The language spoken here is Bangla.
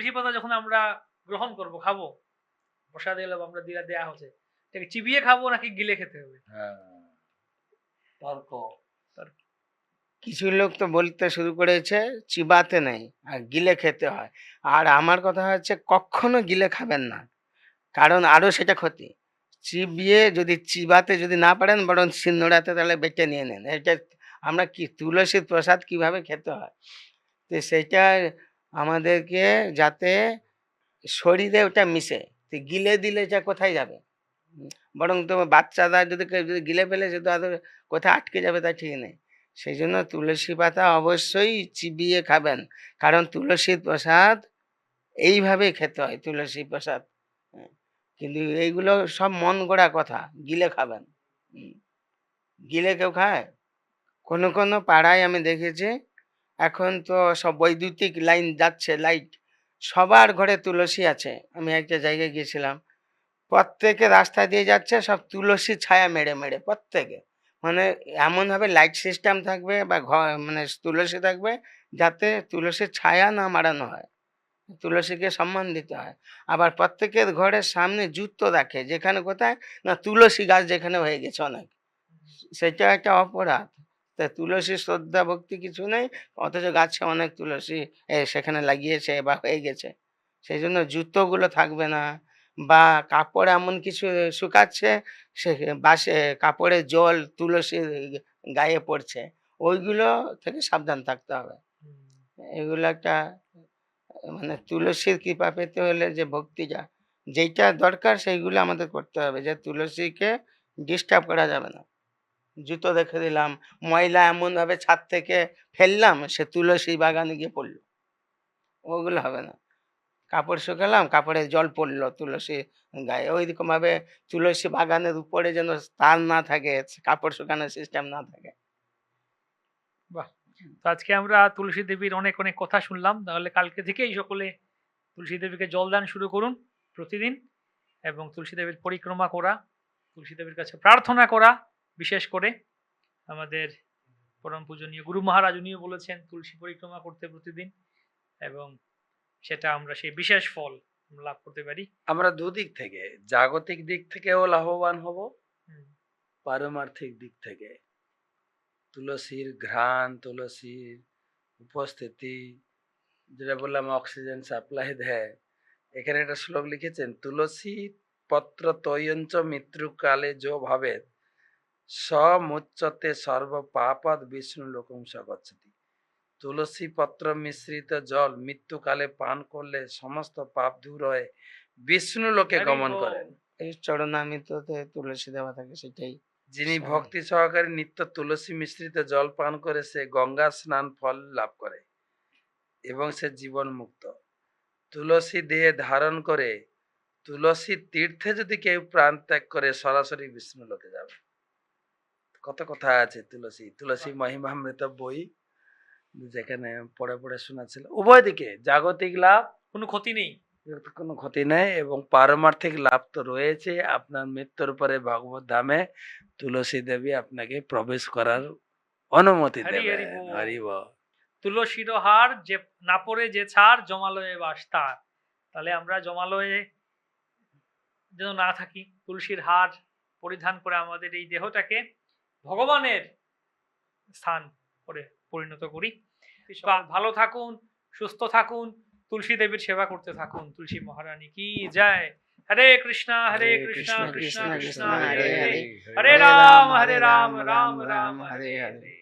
তুলসী পাতা যখন আমরা গ্রহণ করব খাব প্রসাদ এলো আমরা দিলা দেয়া হচ্ছে এটাকে চিবিয়ে খাব নাকি গিলে খেতে হবে? হ্যাঁ। তর্ক। কিছু লোক তো বলতে শুরু করেছে চিবাতে নেই আর গিলে খেতে হয়। আর আমার কথা হচ্ছে কখনো গিলে খাবেন না কারণ আরও সেটা ক্ষতি। চিবিয়ে যদি চিবাতে যদি না পারেন বরং সিন্নড়াতে তাহলে বেটে নিয়ে নেন। এটা আমরা কি তুলসীর প্রসাদ কীভাবে খেতে হয়? তো সেটা আমাদেরকে যাতে শরীরে ওটা মিশে। গিলে দিলে এটা কোথায় যাবে? বরং তো বাচ্চারা যদি যদি গিলে ফেলে সে তো কোথায় আটকে যাবে তা ঠিক নেই। সেই জন্য তুলসী পাতা অবশ্যই চিবিয়ে খাবেন। কারণ তুলসীর প্রসাদ এইভাবেই খেতে হয়, তুলসী প্রসাদ। কিন্তু এইগুলো সব মন গড়া কথা, গিলে খাবেন। গিলে কেউ খায়? কোনো কোনো পাড়ায় আমি দেখেছি এখন তো সব বৈদ্যুতিক লাইন যাচ্ছে, লাইট সবার ঘরে তুলসী আছে। আমি একটা জায়গায় গিয়েছিলাম, প্রত্যেকে রাস্তা দিয়ে যাচ্ছে, সব তুলসী ছায়া মেরে মেরে, প্রত্যেকে। মানে এমনভাবে লাইট সিস্টেম থাকবে বা ঘর মানে তুলসী থাকবে যাতে তুলসীর ছায়া না মারানো হয়, তুলসীকে সম্মান দিতে হয়। আবার প্রত্যেকের ঘরের সামনে জুতো রাখে যেখানে কোথায়? না, তুলসী গাছ যেখানে হয়ে গেছে অনেক। সেটা একটা অপরাধ। তা তুলসী শ্রদ্ধা ভক্তি কিছু নেই অথচ গাছে অনেক তুলসী সেখানে লাগিয়েছে বা হয়ে গেছে। সেই জন্য জুতোগুলো থাকবে না বা কাপড় এমন কিছু শুকাচ্ছে সে বাসে কাপড়ে জল তুলসীর গায়ে পড়ছে ওইগুলো থেকে সাবধান থাকতে হবে। এগুলো একটা মানে তুলসীর কৃপা পেতে হলে যে ভক্তিটা যেইটা দরকার সেইগুলো আমাদের করতে হবে যে তুলসীকে ডিস্টার্ব করা যাবে না। জুতো দেখে দিলাম, ময়লা এমন ভাবে ছাদ থেকে ফেললাম, সে তুলসী বাগানে গিয়ে পড়ল। ওগুলো হবে না। কাপড় শুকালাম, কাপড়ে জল পড়ল তুলসী গায়ে। ওইরকম ভাবে তুলসী বাগানের উপরে যেন তার না থাকে, কাপড় শুকানোর সিস্টেম না থাকে। তো আজকে আমরা তুলসী দেবীর অনেক অনেক কথা শুনলাম। তাহলে কালকে থেকেই সকলে তুলসী দেবীকে জলদান শুরু করুন প্রতিদিন এবং তুলসী দেবীর পরিক্রমা করা, তুলসী দেবীর কাছে প্রার্থনা করা বিশেষ করে আমাদের পরম পূজনীয় গুরু মহারাজ উনিও বলেছেন তুলসী পরিক্রমা করতে প্রতিদিন এবং সেটা আমরা সেই বিশেষ ফল লাভ করতে পারি। আমরা দুদিক থেকে জাগতিক দিক থেকেও লাভবান হব পারমার্থিক দিক থেকে। তুলসীর ঘ্রাণ তুলসীর উপস্থিতি যেটা বললাম অক্সিজেন সাপ্লাই দেয়। এখানে একটা শ্লোক লিখেছেন তুলসী পত্র তৈয়ঞ্চ মৃত্যুকালে যো ভাবে সমুচ্চতে সর্ব পাপদ বিষ্ণু লোকং গচ্ছতি তুলসী পত্র মিশ্রিত জল মৃত্যুকালে পান করলে সমস্ত পাপ দূর হয়ে বিষ্ণু লোকে গমন করেন। এই চরণামিততে তুলসী দেওয়া থাকে সেটাই যিনি। ভক্তি সহকারে নিত্য তুলসী মিশ্রিত জল পান করে সে গঙ্গা স্নান ফল লাভ করে এবং সে জীবন মুক্ত। তুলসী দেহে ধারণ করে তুলসী তীর্থে যদি কেউ প্রাণ ত্যাগ করে সরাসরি বিষ্ণু লোকে যাবে। কত কথা আছে তুলসী তুলসী মহিমামৃত বই। যেখানে পড়ে পড়ে শোনাচ্ছিল। উভয় দিকে জাগতিক লাভ কোনো ক্ষতি নেই। কোনো ক্ষতি নেই এবং পারমার্থিক লাভ তো রয়েছে। আপনার মৃত্যুর পরে ভগবত ধামে তুলসী দেবী আপনাকে প্রবেশ করার অনুমতি বল। তুলসীর হার যে না পড়ে যে ছাড় জমালয়ে বাস তার। তাহলে আমরা জমালয়ে যেন না থাকি তুলসীর হার পরিধান করে আমাদের এই দেহটাকে ভগবানের স্থান করে পরিণত করি। ভালো থাকুন সুস্থ থাকুন তুলসী দেবীর সেবা করতে থাকুন। তুলসী মহারানী কি যায় হরে কৃষ্ণা হরে কৃষ্ণা কৃষ্ণ কৃষ্ণ হরে হরে হরে রাম হরে রাম রাম রাম হরে হরে।